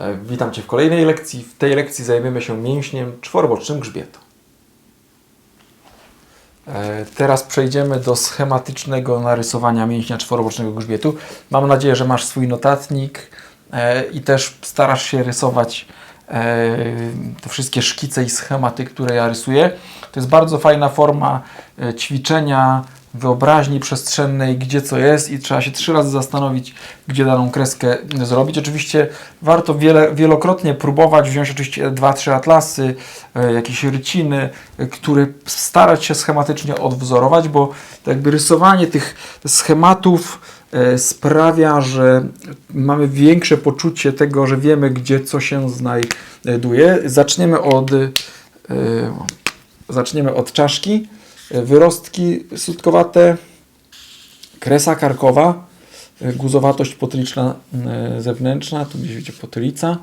E, Witam Cię w kolejnej lekcji. W tej lekcji zajmiemy się mięśniem czworobocznym grzbietu. E, Teraz przejdziemy do schematycznego narysowania mięśnia czworobocznego grzbietu. Mam nadzieję, że masz swój notatnik e, i też starasz się rysować te wszystkie szkice i schematy, które ja rysuję. To jest bardzo fajna forma ćwiczenia wyobraźni przestrzennej, gdzie co jest i trzeba się trzy razy zastanowić, gdzie daną kreskę zrobić. Oczywiście warto wiele, wielokrotnie próbować, wziąć oczywiście dwa, trzy atlasy, e, jakieś ryciny, e, które starać się schematycznie odwzorować, bo jakby rysowanie tych schematów e, sprawia, że mamy większe poczucie tego, że wiemy, gdzie co się znajduje. Zaczniemy od, zaczniemy od czaszki. Wyrostki sutkowate, kresa karkowa, guzowatość potyliczna e, zewnętrzna, tu gdzieś widzicie potylica.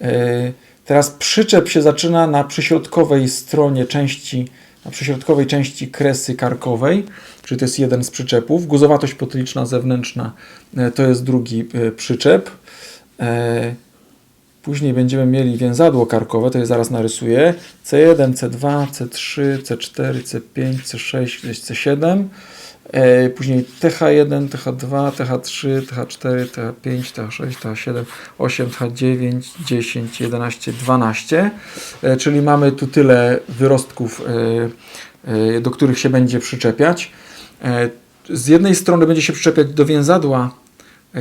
E, Teraz przyczep się zaczyna na przyśrodkowej stronie części, na przyśrodkowej części kresy karkowej, czyli to jest jeden z przyczepów. Guzowatość potyliczna zewnętrzna e, to jest drugi przyczep. Później będziemy mieli więzadło karkowe, to je zaraz narysuję. C1, C2, C3, C4, C5, C6, C7. E, Później TH1, TH2, TH3, TH4, TH5, TH6, TH7, 8, TH9, 10, 11, 12. E, Czyli mamy tu tyle wyrostków, e, e, do których się będzie przyczepiać. E, Z jednej strony będzie się przyczepiać do więzadła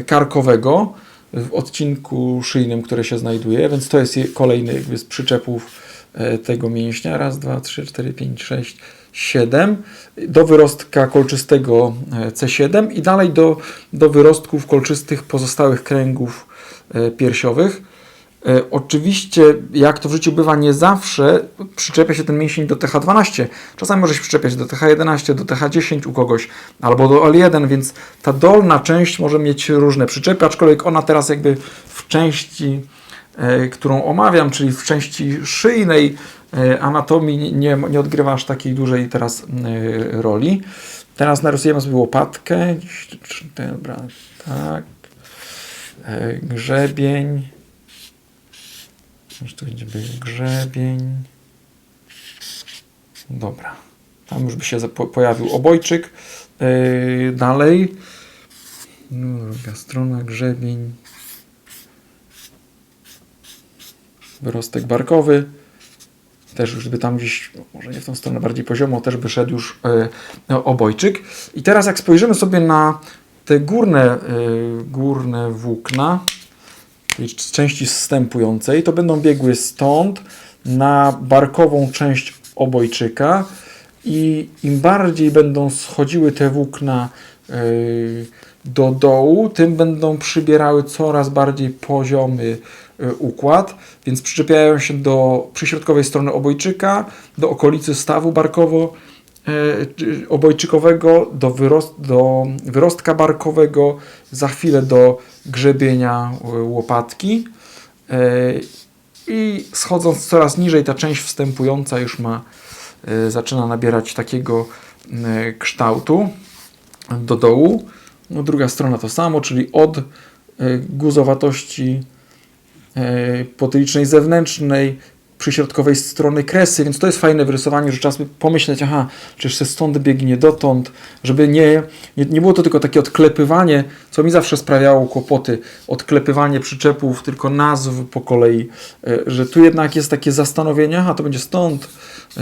karkowego, w odcinku szyjnym, które się znajduje, więc to jest je- kolejny jakby z przyczepów e, tego mięśnia. Raz, dwa, trzy, cztery, pięć, sześć, siedem. Do wyrostka kolczystego e, C7 i dalej do, do wyrostków kolczystych pozostałych kręgów e, piersiowych. E, Oczywiście, jak to w życiu bywa, nie zawsze przyczepia się ten mięsień do TH12. Czasami może się przyczepiać do TH11, do TH10 u kogoś, albo do L1, więc ta dolna część może mieć różne przyczepy, aczkolwiek ona teraz jakby w części, e, którą omawiam, czyli w części szyjnej e, anatomii nie, nie, odgrywa aż takiej dużej teraz roli. Teraz narysujemy sobie łopatkę. Dobra, tak. E, Grzebień. Już tu będzie grzebień. Dobra. Tam już by się po- pojawił obojczyk. Yy, dalej. No, Druga strona, grzebień. Wyrostek barkowy. Też już by tam gdzieś, może nie w tą stronę, bardziej poziomo, też by szedł już yy, no, obojczyk. I teraz jak spojrzymy sobie na te górne, yy, górne włókna, czyli z części zstępującej, to będą biegły stąd na barkową część obojczyka i im bardziej będą schodziły te włókna yy, do dołu, tym będą przybierały coraz bardziej poziomy yy, układ, więc przyczepiają się do przyśrodkowej strony obojczyka, do okolicy stawu barkowo obojczykowego, do, wyrost, do wyrostka barkowego, za chwilę do grzebienia e, łopatki. E, I schodząc coraz niżej, ta część wstępująca już ma, e, zaczyna nabierać takiego e, kształtu do dołu. No, druga strona to samo, czyli od e, guzowatości e, potylicznej zewnętrznej, przyśrodkowej strony kresy, więc to jest fajne w rysowaniu, że sobie pomyśleć, aha, czyż se stąd biegnie dotąd, żeby nie, nie, nie było to tylko takie odklepywanie, co mi zawsze sprawiało kłopoty, odklepywanie przyczepów, tylko nazw po kolei, e, że tu jednak jest takie zastanowienie, aha, to będzie stąd, e,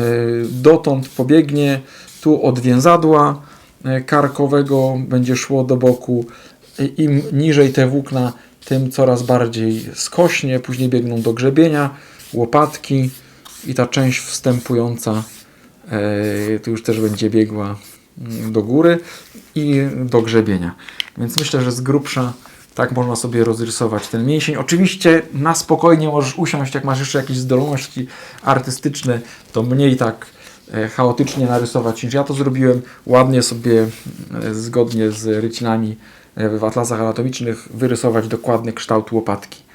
dotąd pobiegnie, tu od więzadła e, karkowego będzie szło do boku, im niżej te włókna, tym coraz bardziej skośnie, później biegną do grzebienia, łopatki i ta część wstępująca e, tu już też będzie biegła mm, do góry i do grzebienia. Więc myślę, że z grubsza tak można sobie rozrysować ten mięsień. Oczywiście na spokojnie możesz usiąść, jak masz jeszcze jakieś zdolności artystyczne, to mniej tak e, chaotycznie narysować niż ja to zrobiłem. Ładnie sobie e, zgodnie z rycinami e, w atlasach anatomicznych wyrysować dokładny kształt łopatki.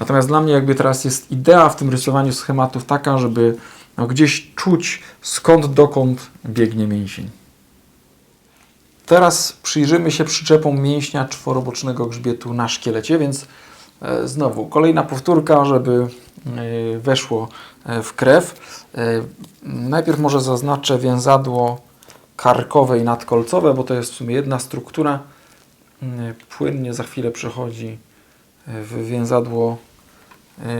Natomiast dla mnie jakby teraz jest idea w tym rysowaniu schematów taka, żeby no, gdzieś czuć skąd dokąd biegnie mięsień. Teraz przyjrzymy się przyczepom mięśnia czworobocznego grzbietu na szkielecie, więc E, Znowu kolejna powtórka, żeby e, weszło e, w krew. Najpierw może zaznaczę więzadło karkowe i nadkolcowe, bo to jest w sumie jedna struktura. Płynnie za chwilę przechodzi w więzadło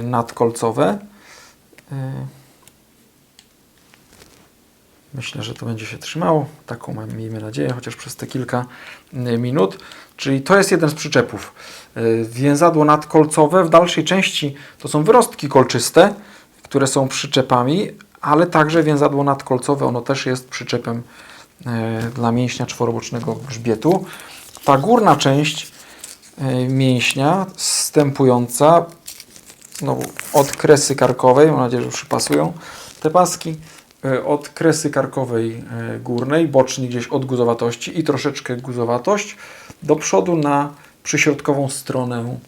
nadkolcowe. E, Myślę, że to będzie się trzymało. Taką mam- miejmy nadzieję, chociaż przez te kilka y, minut. Czyli to jest jeden z przyczepów. Y, Więzadło nadkolcowe w dalszej części to są wyrostki kolczyste, które są przyczepami, ale także więzadło nadkolcowe, ono też jest przyczepem y, dla mięśnia czworobocznego grzbietu. Ta górna część y, mięśnia, wstępująca znowu od kresy karkowej, mam nadzieję, że przypasują te paski, e, od kresy karkowej e, górnej, bocznie gdzieś od guzowatości i troszeczkę guzowatość do przodu na przyśrodkową stronę,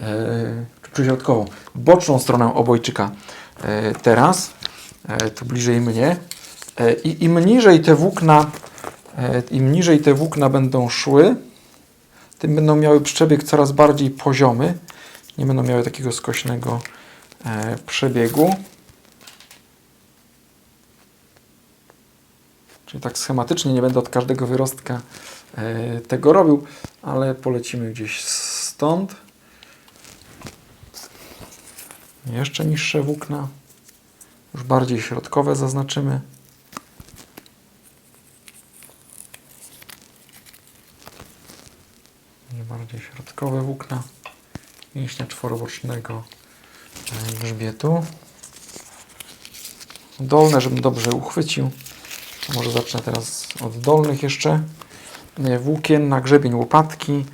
e, przyśrodkową, boczną stronę obojczyka. Teraz, tu bliżej mnie i im niżej te włókna, im niżej te włókna będą szły, tym będą miały przebieg coraz bardziej poziomy, nie będą miały takiego skośnego e, przebiegu. Czyli tak schematycznie nie będę od każdego wyrostka e, tego robił, ale polecimy gdzieś stąd. Jeszcze niższe włókna, już bardziej środkowe zaznaczymy. Bardziej środkowe włókna mięśnia czworobocznego e, grzbietu. Dolne, żebym dobrze uchwycił. Może zacznę teraz od dolnych jeszcze. E, Włókien na grzebień łopatki.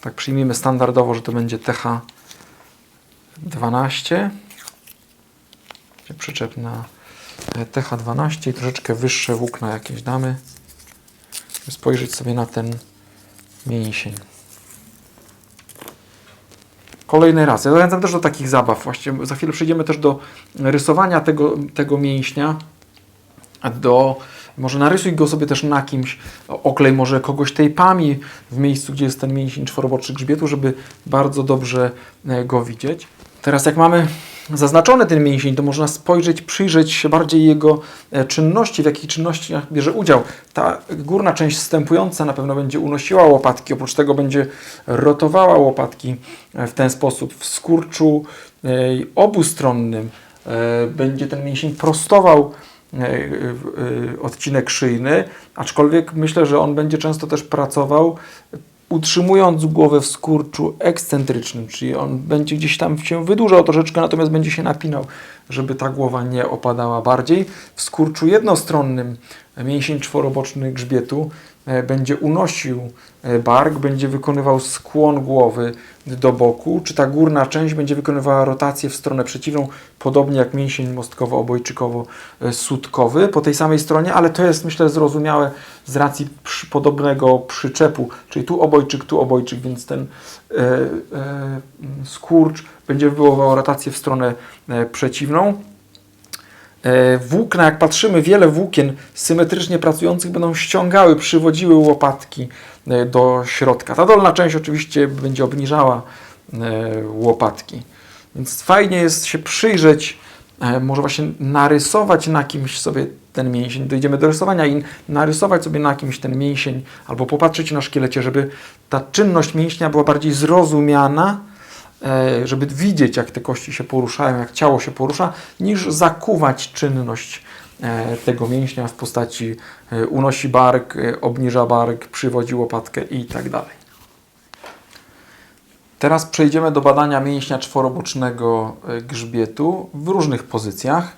Tak przyjmijmy standardowo, że to będzie TH 12. Będzie Przyczep na e, TH 12 i troszeczkę wyższe włókna jakieś damy. Spojrzeć sobie na ten mięsień. Kolejny raz. Ja zachęcam też do takich zabaw. Właśnie za chwilę przejdziemy też do rysowania tego, tego mięśnia. Do, może narysuj go sobie też na kimś, oklej może kogoś tejpami w miejscu, gdzie jest ten mięsień czworoboczy grzbietu, żeby bardzo dobrze e, go widzieć. Teraz jak mamy zaznaczony ten mięsień, to można spojrzeć, przyjrzeć się bardziej jego e, czynności, w jakich czynnościach bierze udział. Ta górna część wstępująca na pewno będzie unosiła łopatki, oprócz tego będzie rotowała łopatki e, w ten sposób. W skurczu e, obustronnym będzie ten mięsień prostował odcinek szyjny, aczkolwiek myślę, że on będzie często też pracował utrzymując głowę w skurczu ekscentrycznym, czyli on będzie gdzieś tam się wydłużał troszeczkę, natomiast będzie się napinał, żeby ta głowa nie opadała bardziej. W skurczu jednostronnym mięsień czworoboczny grzbietu e, będzie unosił e, bark, będzie wykonywał skłon głowy do boku, czy ta górna część będzie wykonywała rotację w stronę przeciwną, podobnie jak mięsień mostkowo-obojczykowo-sutkowy po tej samej stronie, ale to jest myślę zrozumiałe z racji podobnego przyczepu, czyli tu obojczyk, tu obojczyk, więc ten e, e, skurcz będzie wywoływał rotację w stronę e, przeciwną. E, Włókna, jak patrzymy, wiele włókien symetrycznie pracujących będą ściągały, przywodziły łopatki e, do środka. Ta dolna część oczywiście będzie obniżała e, łopatki. Więc fajnie jest się przyjrzeć, e, może właśnie narysować na kimś sobie ten mięsień. Dojdziemy do rysowania i narysować sobie na kimś ten mięsień, albo popatrzeć na szkielecie, żeby ta czynność mięśnia była bardziej zrozumiana, e, żeby widzieć, jak te kości się poruszają, jak ciało się porusza, niż zakuwać czynność e, tego mięśnia w postaci e, unosi bark, e, obniża bark, przywodzi łopatkę i tak dalej. Teraz przejdziemy do badania mięśnia czworobocznego e, grzbietu w różnych pozycjach.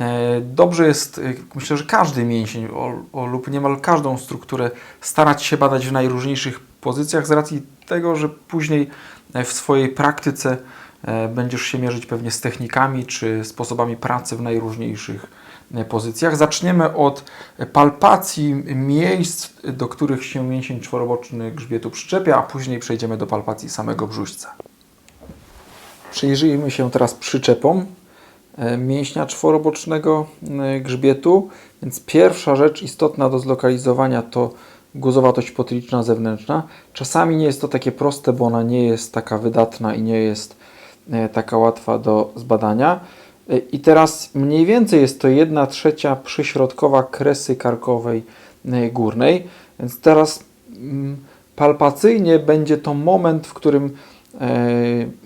E, Dobrze jest, e, myślę, że każdy mięsień o, o, lub niemal każdą strukturę starać się badać w najróżniejszych pozycjach z racji tego, że później w swojej praktyce będziesz się mierzyć pewnie z technikami czy sposobami pracy w najróżniejszych e, pozycjach. Zaczniemy od palpacji miejsc, do których się mięsień czworoboczny grzbietu przyczepia, a później przejdziemy do palpacji samego brzuśca. Przyjrzyjmy się teraz przyczepom e, mięśnia czworobocznego e, grzbietu. Więc pierwsza rzecz istotna do zlokalizowania to guzowatość potyliczna zewnętrzna. Czasami nie jest to takie proste, bo ona nie jest taka wydatna i nie jest e, taka łatwa do zbadania. E, I teraz mniej więcej jest to 1 trzecia przyśrodkowa kresy karkowej e, górnej. Więc teraz mm, palpacyjnie będzie to moment, w którym e,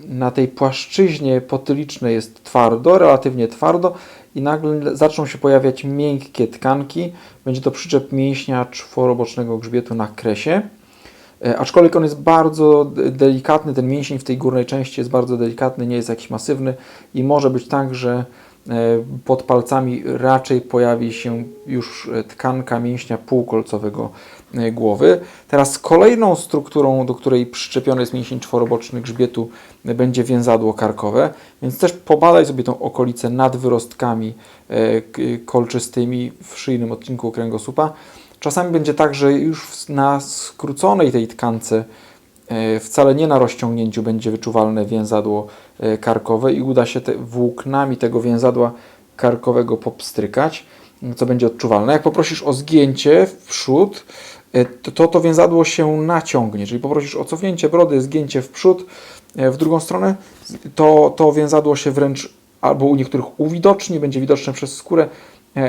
na tej płaszczyźnie potylicznej jest twardo, relatywnie twardo i nagle zaczną się pojawiać miękkie tkanki. Będzie to przyczep mięśnia czworobocznego grzbietu na kresie. E, Aczkolwiek on jest bardzo de- delikatny, ten mięsień w tej górnej części jest bardzo delikatny, nie jest jakiś masywny i może być tak, że e, pod palcami raczej pojawi się już e, tkanka mięśnia półkolcowego głowy. Teraz kolejną strukturą, do której przyczepiony jest mięsień czworoboczny grzbietu, będzie więzadło karkowe, więc też pobadaj sobie tą okolicę nad wyrostkami kolczystymi w szyjnym odcinku kręgosłupa. Czasami będzie tak, że już na skróconej tej tkance, e, wcale nie na rozciągnięciu, będzie wyczuwalne więzadło e, karkowe i uda się te włóknami tego więzadła karkowego popstrykać, co będzie odczuwalne. Jak poprosisz o zgięcie w przód, e, to to, więzadło się naciągnie, czyli poprosisz o cofnięcie brody, zgięcie w przód, w drugą stronę, to, to więzadło się wręcz albo u niektórych uwidoczni, będzie widoczne przez skórę,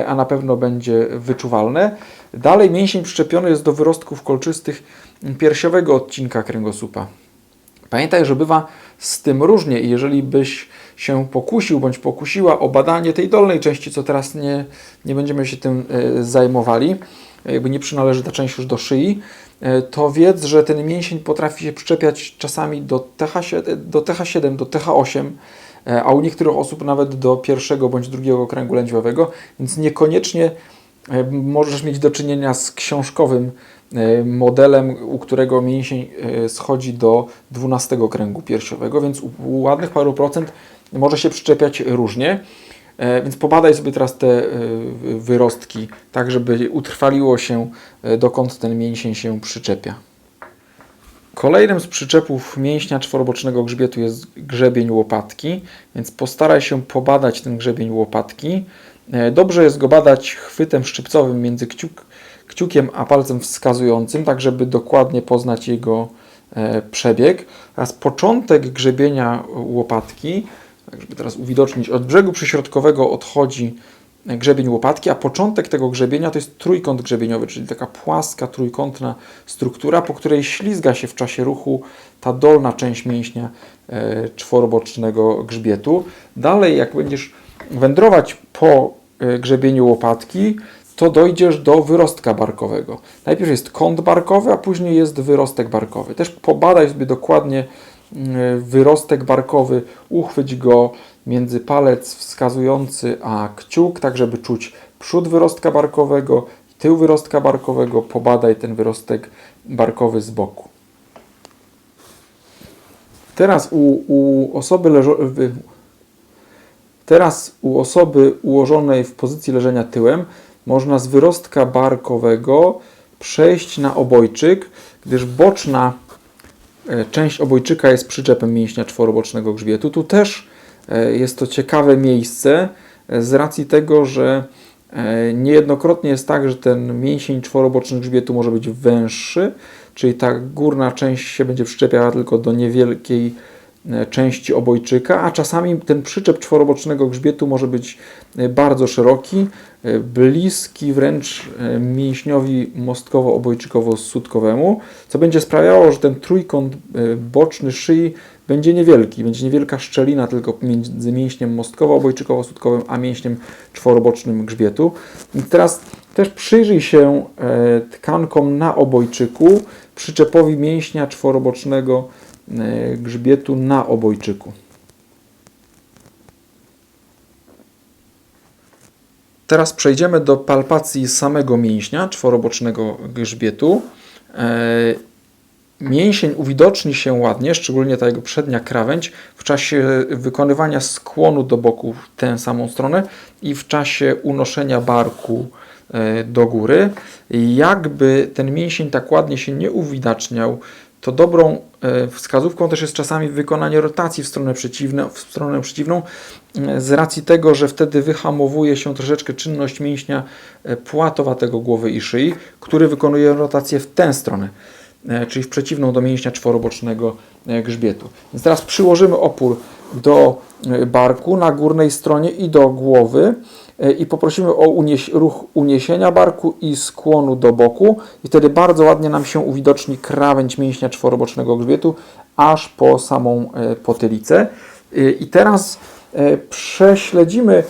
a na pewno będzie wyczuwalne. Dalej mięsień przyczepiony jest do wyrostków kolczystych piersiowego odcinka kręgosłupa. Pamiętaj, że bywa z tym różnie i jeżeli byś się pokusił bądź pokusiła o badanie tej dolnej części, co teraz nie, nie będziemy się tym e, zajmowali, jakby nie przynależy ta część już do szyi, e, to wiedz, że ten mięsień potrafi się przyczepiać czasami do TH7, do, TH7, do TH8, e, a u niektórych osób nawet do pierwszego bądź drugiego kręgu lędźwiowego, więc niekoniecznie e, możesz mieć do czynienia z książkowym e, modelem, u którego mięsień e, schodzi do 12 kręgu piersiowego, więc u, ładnych paru procent może się przyczepiać różnie. E, Więc pobadaj sobie teraz te e, wyrostki, tak żeby utrwaliło się, e, dokąd ten mięsień się przyczepia. Kolejnym z przyczepów mięśnia czworobocznego grzbietu jest grzebień łopatki, więc postaraj się pobadać ten grzebień łopatki. E, Dobrze jest go badać chwytem szczypcowym między kciuk, kciukiem a palcem wskazującym, tak żeby dokładnie poznać jego e, przebieg. Teraz początek grzebienia łopatki, tak żeby teraz uwidocznić, od brzegu przyśrodkowego odchodzi grzebień łopatki, a początek tego grzebienia to jest trójkąt grzebieniowy, czyli taka płaska, trójkątna struktura, po której ślizga się w czasie ruchu ta dolna część mięśnia e, czworobocznego grzbietu. Dalej, jak będziesz wędrować po e, grzebieniu łopatki, to dojdziesz do wyrostka barkowego. Najpierw jest kąt barkowy, a później jest wyrostek barkowy. Też pobadaj sobie dokładnie mm, wyrostek barkowy, uchwyć go między palec wskazujący a kciuk, tak żeby czuć przód wyrostka barkowego, tył wyrostka barkowego, pobadaj ten wyrostek barkowy z boku. Teraz u, u osoby Teraz u osoby ułożonej w pozycji leżenia tyłem można z wyrostka barkowego przejść na obojczyk, gdyż boczna e, część obojczyka jest przyczepem mięśnia czworobocznego grzbietu. Tu też jest to ciekawe miejsce e, z racji tego, że e, niejednokrotnie jest tak, że ten mięsień czworoboczny grzbietu może być węższy, czyli ta górna część się będzie przyczepiała tylko do niewielkiej e, części obojczyka, a czasami ten przyczep czworobocznego grzbietu może być e, bardzo szeroki, e, bliski wręcz e, mięśniowi mostkowo-obojczykowo-sutkowemu, co będzie sprawiało, że ten trójkąt e, boczny szyi będzie niewielki, będzie niewielka szczelina tylko między mięśniem mostkowo-obojczykowo-sutkowym a mięśniem czworobocznym grzbietu. I teraz też przyjrzyj się e, tkankom na obojczyku, przyczepowi mięśnia czworobocznego e, grzbietu na obojczyku. Teraz przejdziemy do palpacji samego mięśnia czworobocznego grzbietu. Mięsień uwidoczni się ładnie, szczególnie ta jego przednia krawędź, w czasie wykonywania skłonu do boku w tę samą stronę i w czasie unoszenia barku e, do góry. Jakby ten mięsień tak ładnie się nie uwidaczniał, to dobrą e, wskazówką też jest czasami wykonanie rotacji w stronę przeciwną, w stronę przeciwną e, z racji tego, że wtedy wyhamowuje się troszeczkę czynność mięśnia płatowatego głowy i szyi, który wykonuje rotację w tę stronę, czyli w przeciwną do mięśnia czworobocznego e, grzbietu. Więc teraz przyłożymy opór do e, barku na górnej stronie i do głowy e, i poprosimy o unieś, ruch uniesienia barku i skłonu do boku i wtedy bardzo ładnie nam się uwidoczni krawędź mięśnia czworobocznego grzbietu aż po samą e, potylicę. E, I teraz e, prześledzimy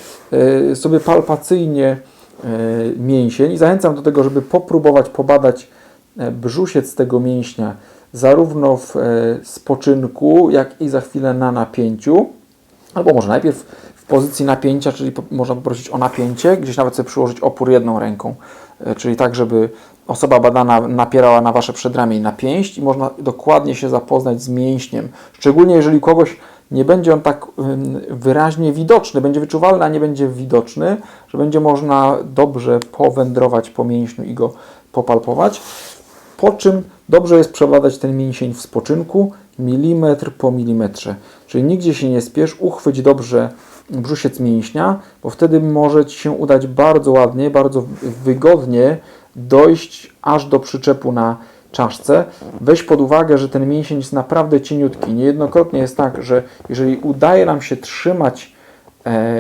e, sobie palpacyjnie e, mięsień i zachęcam do tego, żeby popróbować pobadać e, brzusiec tego mięśnia zarówno w e, spoczynku, jak i za chwilę na napięciu. Albo może najpierw w pozycji napięcia, czyli można poprosić o napięcie, gdzieś nawet sobie przyłożyć opór jedną ręką, e, czyli tak, żeby osoba badana napierała na Wasze przedramię i na pięść i można dokładnie się zapoznać z mięśniem. Szczególnie jeżeli kogoś nie będzie on tak wyraźnie widoczny, będzie wyczuwalny, a nie będzie widoczny, że będzie można dobrze powędrować po mięśniu i go popalpować. Po czym dobrze jest przebadać ten mięsień w spoczynku, milimetr po milimetrze. Czyli nigdzie się nie spiesz, uchwyć dobrze brzusiec mięśnia, bo wtedy może Ci się udać bardzo ładnie, bardzo wygodnie dojść aż do przyczepu na czaszce. Weź pod uwagę, że ten mięsień jest naprawdę cieniutki. Niejednokrotnie jest tak, że jeżeli udaje nam się trzymać e,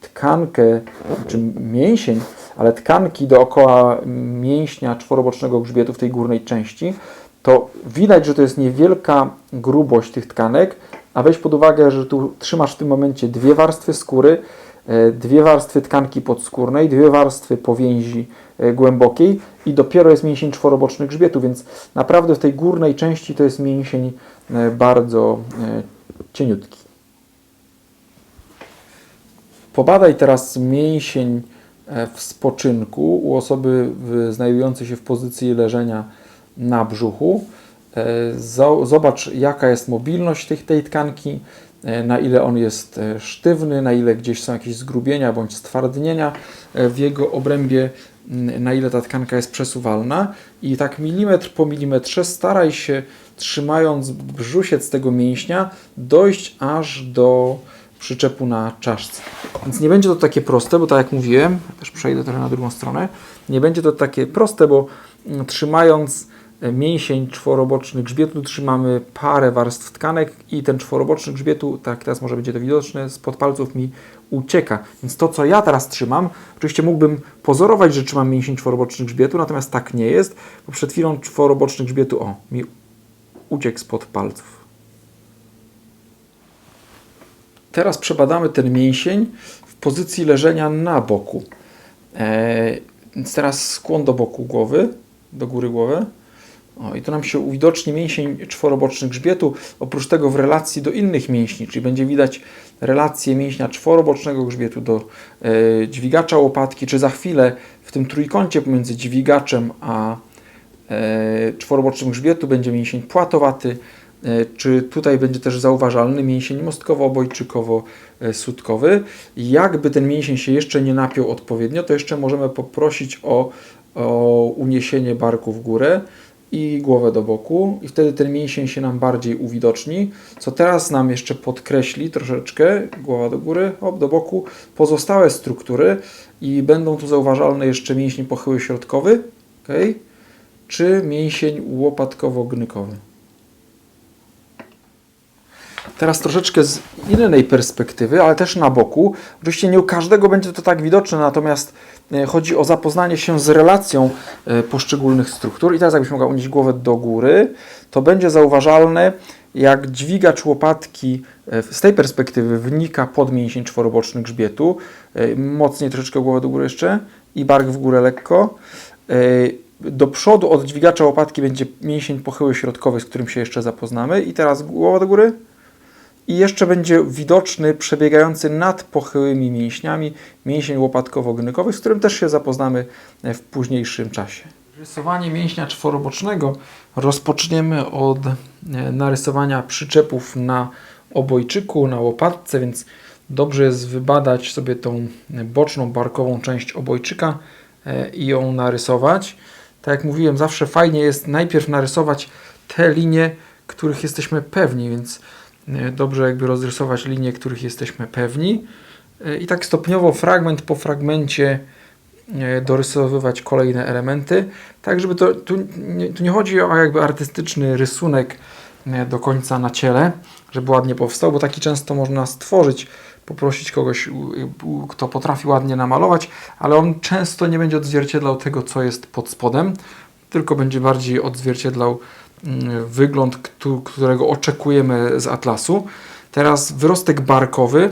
tkankę, czy mięsień, ale tkanki dookoła mięśnia czworobocznego grzbietu w tej górnej części, to widać, że to jest niewielka grubość tych tkanek, a weź pod uwagę, że tu trzymasz w tym momencie dwie warstwy skóry, e, dwie warstwy tkanki podskórnej, dwie warstwy powięzi e, głębokiej i dopiero jest mięsień czworoboczny grzbietu, więc naprawdę w tej górnej części to jest mięsień e, bardzo cieniutki. Pobadaj teraz mięsień w spoczynku u osoby znajdującej się w pozycji leżenia na brzuchu. E, zo- Zobacz, jaka jest mobilność tych, tej tkanki, e, na ile on jest e, sztywny, na ile gdzieś są jakieś zgrubienia bądź stwardnienia e, w jego obrębie, na ile ta tkanka jest przesuwalna. I tak milimetr po milimetrze staraj się, trzymając brzusiec tego mięśnia, dojść aż do przyczepu na czaszce. Więc nie będzie to takie proste, bo tak jak mówiłem, też przejdę trochę na drugą stronę, nie będzie to takie proste, bo mm, trzymając e, mięsień czworoboczny grzbietu trzymamy parę warstw tkanek i ten czworoboczny grzbietu, tak teraz może będzie to widoczne, spod palców mi ucieka. Więc to, co ja teraz trzymam, oczywiście mógłbym pozorować, że trzymam mięsień czworoboczny grzbietu, natomiast tak nie jest, bo przed chwilą czworoboczny grzbietu, o, mi uciekł spod palców. Teraz przebadamy ten mięsień w pozycji leżenia na boku. E, więc teraz skłon do boku głowy, do góry głowy. O, I tu nam się uwidoczni mięsień czworoboczny grzbietu, oprócz tego w relacji do innych mięśni, czyli będzie widać relację mięśnia czworobocznego grzbietu do e, dźwigacza łopatki, czy za chwilę w tym trójkącie pomiędzy dźwigaczem a e, czworobocznym grzbietu będzie mięsień płatowaty, czy tutaj będzie też zauważalny mięsień mostkowo-obojczykowo-sutkowy. Jakby ten mięsień się jeszcze nie napiął odpowiednio, to jeszcze możemy poprosić o, o uniesienie barku w górę i głowę do boku i wtedy ten mięsień się nam bardziej uwidoczni, co teraz nam jeszcze podkreśli troszeczkę, głowa do góry, hop, do boku, pozostałe struktury i będą tu zauważalne jeszcze mięsień pochyły środkowy, okay? czy mięsień łopatkowo-gnykowy. Teraz troszeczkę z innej perspektywy, ale też na boku. Oczywiście nie u każdego będzie to tak widoczne, natomiast e, chodzi o zapoznanie się z relacją e, poszczególnych struktur. I teraz jakbyś mogła unieść głowę do góry, to będzie zauważalne, jak dźwigacz łopatki e, z tej perspektywy wnika pod mięsień czworoboczny grzbietu. Mocniej troszeczkę głowę do góry jeszcze i bark w górę lekko. Do przodu od dźwigacza łopatki będzie mięsień pochyły środkowy, z którym się jeszcze zapoznamy. I teraz głowa do góry. I jeszcze będzie widoczny przebiegający nad pochyłymi mięśniami mięsień łopatkowo-gnykowy, z którym też się zapoznamy e, w późniejszym czasie. Rysowanie mięśnia czworobocznego rozpoczniemy od e, narysowania przyczepów na obojczyku, na łopatce, więc dobrze jest wybadać sobie tą boczną, barkową część obojczyka e, i ją narysować. Tak jak mówiłem, zawsze fajnie jest najpierw narysować te linie, których jesteśmy pewni, więc e, dobrze jakby rozrysować linie, których jesteśmy pewni. E, i tak stopniowo, fragment po fragmencie e, dorysowywać kolejne elementy, tak żeby to, tu, nie, tu nie chodzi o jakby artystyczny rysunek do końca na ciele, żeby ładnie powstał, bo taki często można stworzyć, poprosić kogoś, kto potrafi ładnie namalować, ale on często nie będzie odzwierciedlał tego, co jest pod spodem, tylko będzie bardziej odzwierciedlał wygląd, któ- którego oczekujemy z atlasu. Teraz wyrostek barkowy.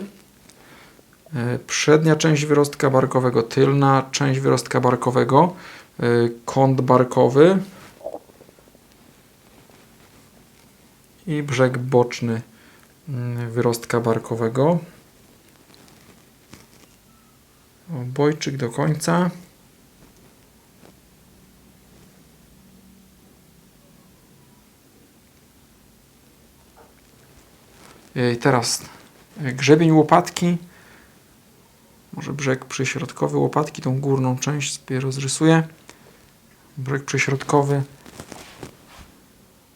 E, Przednia część wyrostka barkowego, tylna część wyrostka barkowego, e, kąt barkowy i brzeg boczny mm, wyrostka barkowego. Obojczyk do końca. Teraz e, grzebień łopatki. Może brzeg przyśrodkowy łopatki, tą górną część sobie rozrysuję. Brzeg przyśrodkowy.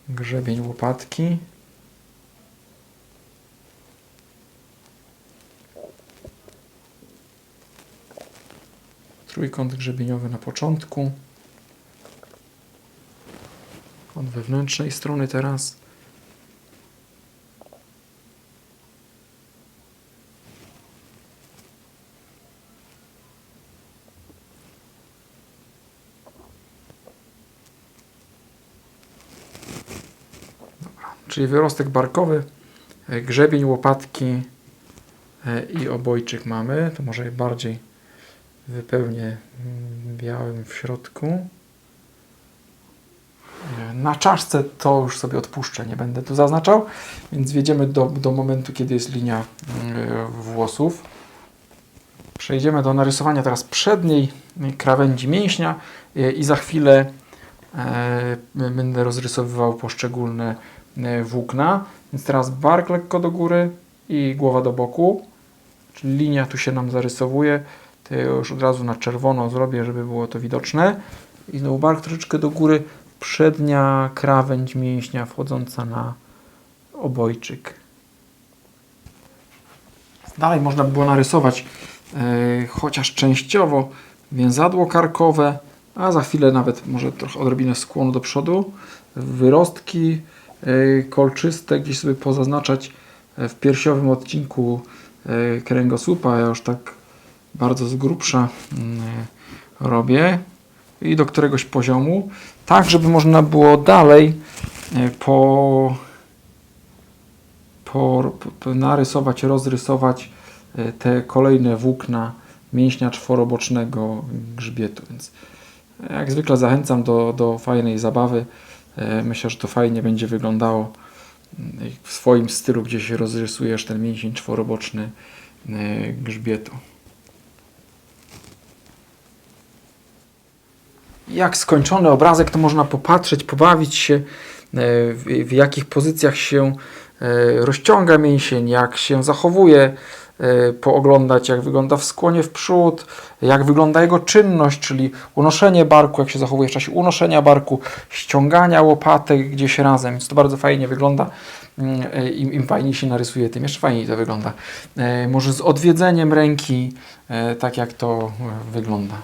Grzebień łopatki. Trójkąt grzebieniowy na początku. Od wewnętrznej strony teraz. Czyli wyrostek barkowy, e, grzebień łopatki e, i obojczyk mamy. To może bardziej wypełnię mm, białym w środku. E, Na czaszce to już sobie odpuszczę, nie będę tu zaznaczał, więc wjedziemy do, do momentu, kiedy jest linia mm, włosów. Przejdziemy do narysowania teraz przedniej krawędzi mięśnia i za chwilę będę rozrysowywał poszczególne włókna. Więc teraz bark lekko do góry i głowa do boku. Czyli linia tu się nam zarysowuje. To już od razu na czerwono zrobię, żeby było to widoczne. I znowu bark troszeczkę do góry. Przednia krawędź mięśnia wchodząca na obojczyk. Dalej można by było narysować e, chociaż częściowo więzadło karkowe, a za chwilę nawet może trochę odrobinę skłonu do przodu, wyrostki e, kolczyste gdzieś sobie pozaznaczać e, w piersiowym odcinku e, kręgosłupa. Ja już tak bardzo z grubsza mm, robię i do któregoś poziomu, tak żeby można było dalej e, po, po, po narysować, rozrysować te kolejne włókna mięśnia czworobocznego grzbietu. Więc jak zwykle zachęcam do, do fajnej zabawy. E, Myślę, że to fajnie będzie wyglądało mm, w swoim stylu, gdzie się rozrysujesz ten mięsień czworoboczny e, grzbietu. Jak skończony obrazek, to można popatrzeć, pobawić się, e, w, w jakich pozycjach się rozciąga mięsień, jak się zachowuje, pooglądać, jak wygląda w skłonie w przód, jak wygląda jego czynność, czyli unoszenie barku, jak się zachowuje w czasie unoszenia barku, ściągania łopatek gdzieś razem. Więc to bardzo fajnie wygląda. Mm, e, Im, im fajniej się narysuje, tym jeszcze fajniej to wygląda. E, Może z odwiedzeniem ręki, tak jak to wygląda.